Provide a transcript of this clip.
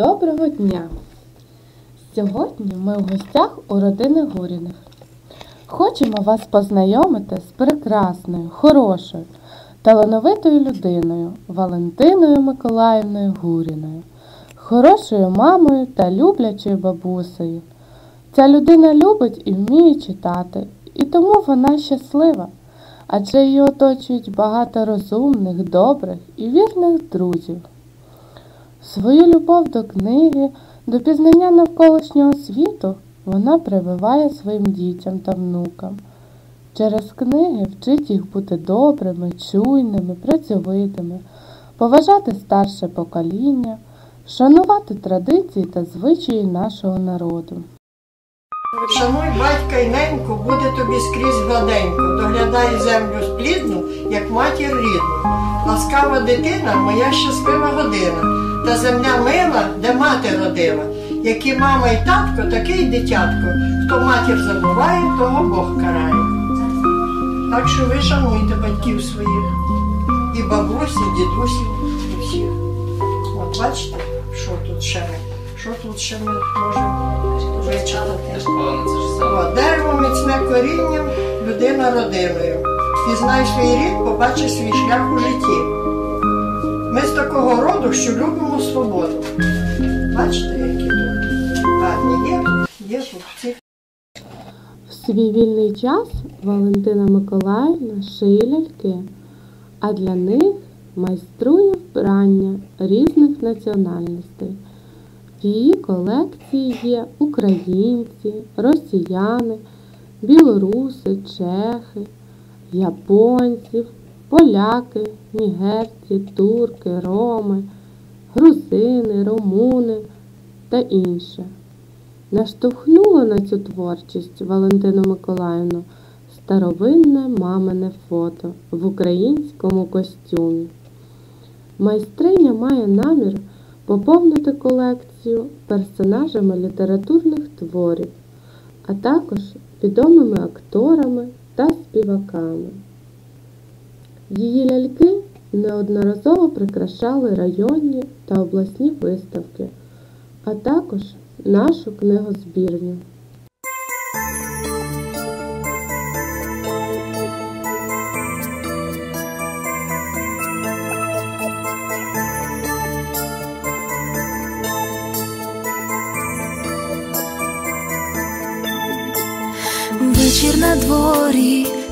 Доброго дня! Сьогодні ми в гостях у родини Гуріних. Хочемо вас познайомити з прекрасною, хорошою, талановитою людиною Валентиною Миколаївною Гуріною, хорошою мамою та люблячою бабусею. Ця людина любить і вміє читати, і тому вона щаслива, адже її оточують багато розумних, добрих і вірних друзів. Свою любов до книги, до пізнання навколишнього світу вона прививає своїм дітям та внукам. Через книги вчить їх бути добрими, чуйними, працьовитими, поважати старше покоління, шанувати традиції та звичаї нашого народу. Шануй батька й неньку, буде тобі скрізь гладенько, доглядай землю сплідну, як матір рідну. Ласкава дитина, моя щаслива година, та земля мила, де мати родила. Які мама й татко, таке й дитятко. Хто матір забуває, того Бог карає. Так що ви шануйте батьків своїх, і бабусі, і дідусів, і всіх. От бачите, що тут ще ми, що тут ще ми можемо вичитати. О, дерево міцне корінням, людина родиною. Пізнай свій рід, побачи свій шлях у житті. Ми з такого роду, що любимо свободу. Бачите, які тут є, є тут ці. В свій вільний час Валентина Миколаївна шиє ляльки, а для них майструє вбрання різних національностей. В її колекції є українці, росіяни, білоруси, чехи, японці, поляки, нігерці, турки, роми, грузини, румуни та інше. Наштовхнуло на цю творчість Валентину Миколаївну старовинне мамине фото в українському костюмі. Майстриня має намір поповнити колекцію персонажами літературних творів, а також відомими акторами та співаками. Її ляльки неодноразово прикрашали районні та обласні виставки, а також нашу книгозбірню. Вечір на дворі,